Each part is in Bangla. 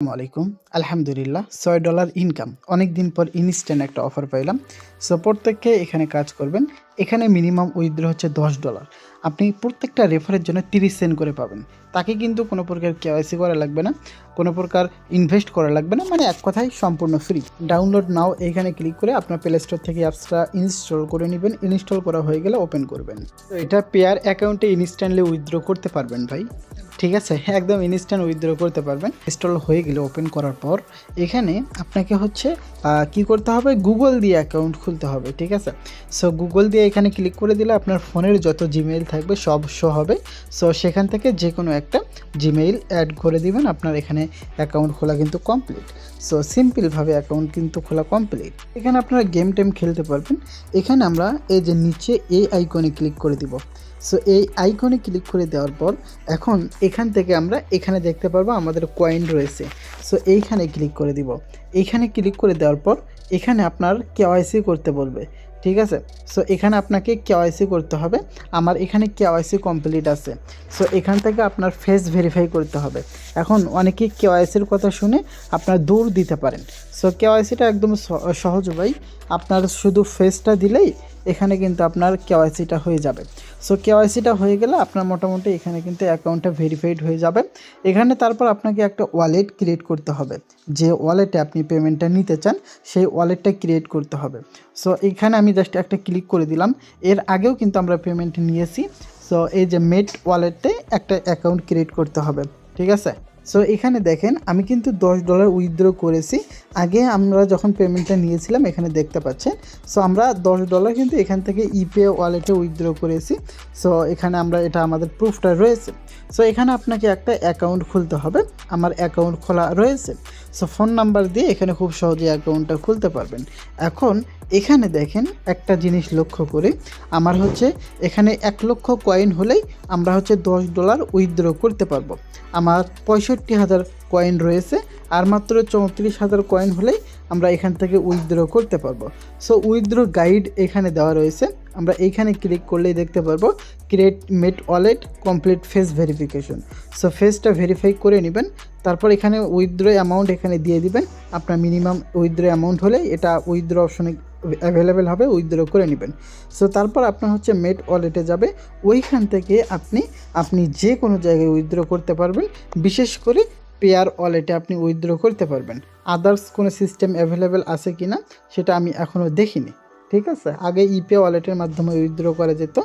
আলাইকুম। আলহামদুলিল্লাহ, ছয় ডলার ইনকাম অনেক দিন পর ইনস্ট্যান্ট একটা অফার পাইলাম। সো প্রত্যেককে এখানে কাজ করবেন। এখানে মিনিমাম উইথড্র হচ্ছে দশ ডলার। আপনি প্রত্যেকটা রেফারের জন্য তিরিশ সেন্ট করে পাবেন। তাকে কিন্তু কোনো প্রকার কেওয়াইসি করা লাগবে না, কোনো প্রকার ইনভেস্ট করা লাগবে না। মানে এক কথায় সম্পূর্ণ ফ্রি ডাউনলোড নাও এখানে ক্লিক করে আপনার প্লে স্টোর থেকে অ্যাপসটা ইনস্টল করে নেবেন। ইনস্টল করা হয়ে গেলে ওপেন করবেন। তো এটা পেয়ার অ্যাকাউন্টে ইনস্ট্যান্টলি উইথড্র করতে পারবেন ভাই। ঠিক আছে? একদম ইনস্ট্যান্ট উইথড্র করতে পারবেন। ইনস্টল হয়ে গেলে ওপেন করার পর এখানে আপনাকে হচ্ছে কি করতে হবে? গুগল দিয়ে অ্যাকাউন্ট খুলতে হবে, ঠিক আছে? সো গুগল দিয়ে এখানে ক্লিক করে দিলে আপনার ফোনের যত জিমেইল থাকবে সব শো হবে। সো সেখান থেকে যে কোনো একটা জিমেইল অ্যাড করে দিবেন, আপনার এখানে অ্যাকাউন্ট খোলা কিন্তু কমপ্লিট সো সিম্পলভাবে অ্যাকাউন্ট কিন্তু খোলা কমপ্লিট এখানে আপনারা গেম টেম খেলতে পারবেন। এখানে আমরা এই যে নিচে এই আইকনে ক্লিক করে দিব। সো এই আইকনে ক্লিক করে দেওয়ার পর এখন এখান থেকে আমরা এখানে দেখতে পারব আমাদের কয়েন রয়েছে। সো এইখানে ক্লিক করে দিব। এইখানে ক্লিক করে দেওয়ার পর এখানে আপনার কেওয়াইসি করতে বলবে। ঠিক আছে? সো এখানে আপনাকে কেওয়াইসি করতে হবে। আমার এখানে কেওয়াইসি কমপ্লিট আছে। সো এখান থেকে আপনার ফেস ভেরিফাই করতে হবে। এখন অনেকে কেওয়াইসির কথা শুনে আপনার দৌড় দিতে পারেন। সো কেওয়াইসিটা একদম সহজ ভাই। আপনার শুধু ফেসটা দিলেই এখানে কিন্তু আপনার কেওয়াইসিটা হয়ে যাবে। সো কেওয়াইসিটা হয়ে গেলে আপনার মোটামুটি এখানে কিন্তু অ্যাকাউন্টটা ভেরিফাইড হয়ে যাবে। এখানে তারপর আপনাকে একটা ওয়ালেট ক্রিয়েট করতে হবে। যে ওয়ালেটে আপনি পেমেন্টটা নিতে চান, সেই ওয়ালেটটা ক্রিয়েট করতে হবে। সো এখানে আমি জাস্ট একটা ক্লিক করে দিলাম। এর আগেও কিন্তু আমরা পেমেন্ট নিয়েছি। সো এই যে মেট ওয়ালেটে একটা অ্যাকাউন্ট ক্রিয়েট করতে হবে। ঠিক আছে? সো এখানে দেখেন, আমি কিন্তু দশ ডলার উইথড্র করেছি। আগে আমরা যখন পেমেন্টটা নিয়েছিলাম, এখানে দেখতে পাচ্ছেন। সো আমরা দশ ডলার কিন্তু এখান থেকে ইপে ওয়ালেটে উইথড্র করেছি। সো এখানে আমরা এটা আমাদের প্রুফটা রয়েছে। সো এখানে আপনাকে একটা অ্যাকাউন্ট খুলতে হবে। আমার অ্যাকাউন্ট খোলা রয়েছে। সো ফোন নাম্বার দিয়ে এখানে খুব সহজে অ্যাকাউন্টটা খুলতে পারবেন। এখন এখানে দেখেন একটা জিনিস লক্ষ্য করে। আমার হচ্ছে এখানে এক লক্ষ কয়েন হলেই আমরা হচ্ছে দশ ডলার উইথড্র করতে পারব। আমার পঁয়ষট্টি হাজার কয়েন রয়েছে, আর মাত্র চৌত্রিশ হাজার কয়েন হলেই আমরা এখান থেকে উইথড্র করতে পারব। সো উইথড্র গাইড এখানে দেওয়া রয়েছে। আমরা এইখানে ক্লিক করলেই দেখতে পারব ক্রিয়েট মেট wallet complete face verification so ফেসটা ভেরিফাই করে নেবেন, তারপর এখানে উইথড্র অ্যামাউন্ট এখানে দিয়ে দিবেন। আপনার মিনিমাম উইথড্র অ্যামাউন্ট হলে এটা উইথড্র অপশনে অ্যাভেলেবেল হবে উইথড্র করে নেবেন। সো তারপর আপনার হচ্ছে মেট ওয়ালেটে যাবে। ওইখান থেকে আপনি আপনি যে কোনো জায়গায় উইথড্র করতে পারবেন। বিশেষ করে পেয়ার ওয়ালেটে আপনি উইথড্র করতে পারবেন। আদার্স কোনো সিস্টেম অ্যাভেলেবেল আছে কি না সেটা আমি এখনও দেখিনি। ঠিক আছে? আগে ইপে ওয়ালেটের মাধ্যমে উইথড্র করা যেত।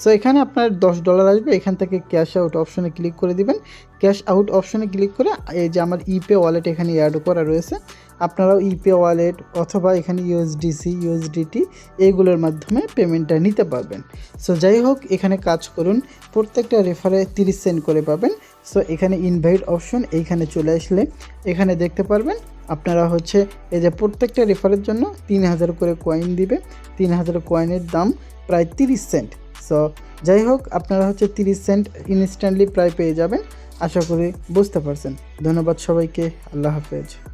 সো এখানে আপনার দশ ডলার আসবে। এখান থেকে ক্যাশ আউট অপশনে ক্লিক করে দিবেন। ক্যাশ আউট অপশনে ক্লিক করে এই যে আমার ইপে ওয়ালেট এখানে অ্যাড করা রয়েছে। আপনারাও ইপে ওয়ালেট অথবা এখানে ইউএসডিসি ইউএসডিটি এইগুলোর মাধ্যমে পেমেন্টটা নিতে পারবেন। সো যাই হোক, এখানে কাজ করুন। প্রত্যেকটা রেফারে তিরিশ সেন্ট করে পাবেন। সো এখানে ইনভাইট অপশন এইখানে চলে আসলে এখানে দেখতে পারবেন। আপনারা হচ্ছে এই যে প্রত্যেকটা রেফারের জন্য তিন হাজার করে কয়েন দিবে। তিন হাজার কয়েনের দাম প্রায় তিরিশ সেন্ট সো যাই হোক, আপনারা হচ্ছে তিরিশ সেন্ট ইনস্ট্যান্টলি প্রায় পেয়ে যাবেন। আশা করি বুঝতে পারছেন। ধন্যবাদ সবাইকে। আল্লাহ হাফেজ।